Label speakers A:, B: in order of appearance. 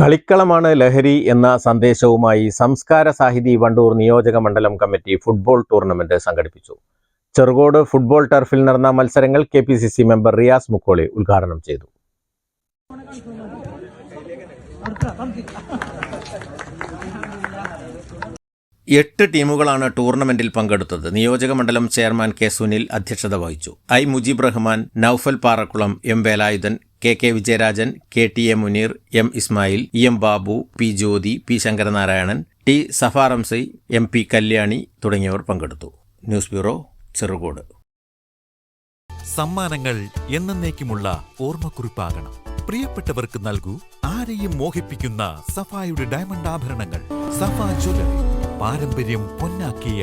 A: കളിക്കളമാണ് ലഹരി എന്ന സന്ദേശവുമായി സംസ്കാര സാഹിതി വണ്ടൂർ നിയോജക മണ്ഡലം കമ്മിറ്റി ഫുട്ബോൾ ടൂർണമെന്റ് സംഘടിപ്പിച്ചു. ചെറുകോട് ഫുട്ബോൾ ടർഫിൽ നടന്ന മത്സരങ്ങൾ K P C C member Riyas Mukkoli ഉദ്ഘാടനം ചെയ്തു. എട്ട് ടീമുകളാണ് ടൂർണമെന്റിൽ പങ്കെടുത്തത്. നിയോജക മണ്ഡലം ചെയർമാൻ കെ സുനിൽ അധ്യക്ഷത വഹിച്ചു. I Mujeeb Rahman Naufal Parakkulam M Velayudhan K K Vijayarajan K T A Muneer M Ismail E M Babu P Jyothi P Sankaranarayanan T സഫാറംസൈ M P Kalyani തുടങ്ങിയവർ പങ്കെടുത്തു. News bureau Cherukode.
B: സമ്മാനങ്ങൾ എന്നേക്കുമുള്ള ഓർമ്മക്കുറിപ്പാകണം. പ്രിയപ്പെട്ടവർക്ക് നൽകൂ ആരെയും മോഹിപ്പിക്കുന്ന സഫായുടെ diamond ആഭരണങ്ങൾ. സഫ ജ്വല്ലറി പാരമ്പര്യം പൊന്നാക്കിയ